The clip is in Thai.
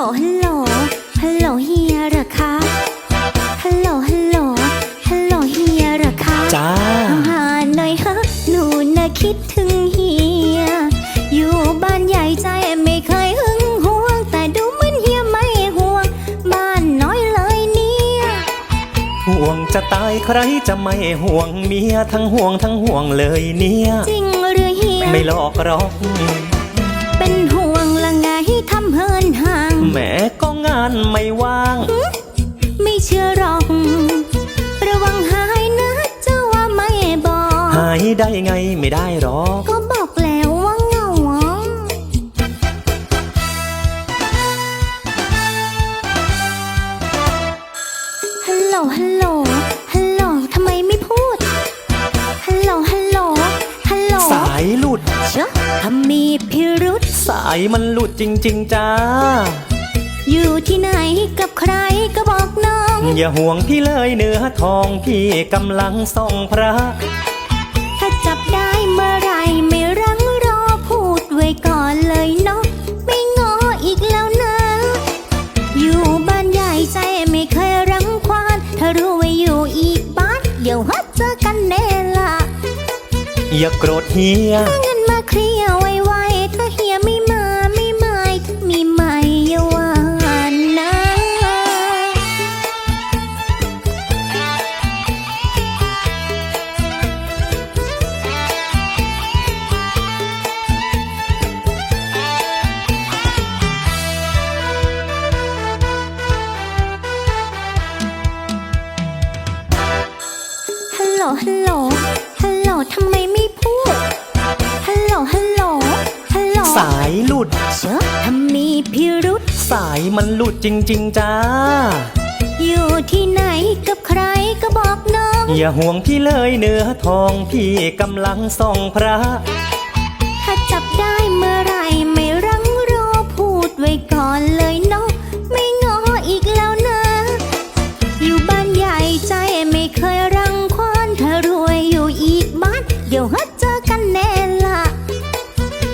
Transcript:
ฮัลโหล ฮัลโหลเฮียหรอคะ ฮัลโหล ฮัลโหล ฮัลโหลเฮียหรอคะจ้าหาหน่อยฮะหนูน่ะคิดถึงเฮีย อยู่บ้านใหญ่ใจไม่เคยหึงหวง แต่ดูเหมือนเฮียไม่ห่วง บ้านน้อยเลยเนี่ยห่วงจะตายใครจะไม่ห่วงเมียทั้งห่วงทั้งห่วงเลยเนี่ย จริงหรือเฮีย ไม่หลอกหรอก เป็นห่ว แหม้ก็งานไม่ว่าง ไม่เชื่อหรอกระวังหายนะเจ้าว่าไม่บอก หายได้ไงไม่ได้หรอก ก็บอกแล้วว่าเหงาอะฮัลโหลฮัลโหลฮัลโหลทำไมไม่พูด ฮัลโหลฮัลโหลฮัลโหลสายหลุด เชอะถ้ามีพิรุษ สายมันหลุดจริง ๆ จ้า อยู่ที่ไหนกับใครก็บอกน้อง อย่าห่วงพี่เลยเนื้อทองพี่กำลังส่องพระ ถ้าจับได้เมื่อไหรไม่รังรอพูดไว้ก่อนเลยเนาะไม่งออีกแล้วนะ อยู่บ้านใหญ่ใจไม่เคยรังควาน ถ้ารู้ว่าอยู่อีกบ้าน เดี๋ยวฮัดเจอกันแน่ละอย่าโกรธเฮียถ้าเงินมาเคลีย โหลฮัลโหลฮัลโหลทำไมไม่พูดฮัลโหลฮัลโหลฮัลโหลสายหลุด เชอะถ้ามีพิรุษสายมันหลุดจริง ๆ จ้า อยู่ที่ไหนกับใครก็บอกน้อง อย่าห่วงพี่เลยเนื้อทองพี่กำลังส่องพระ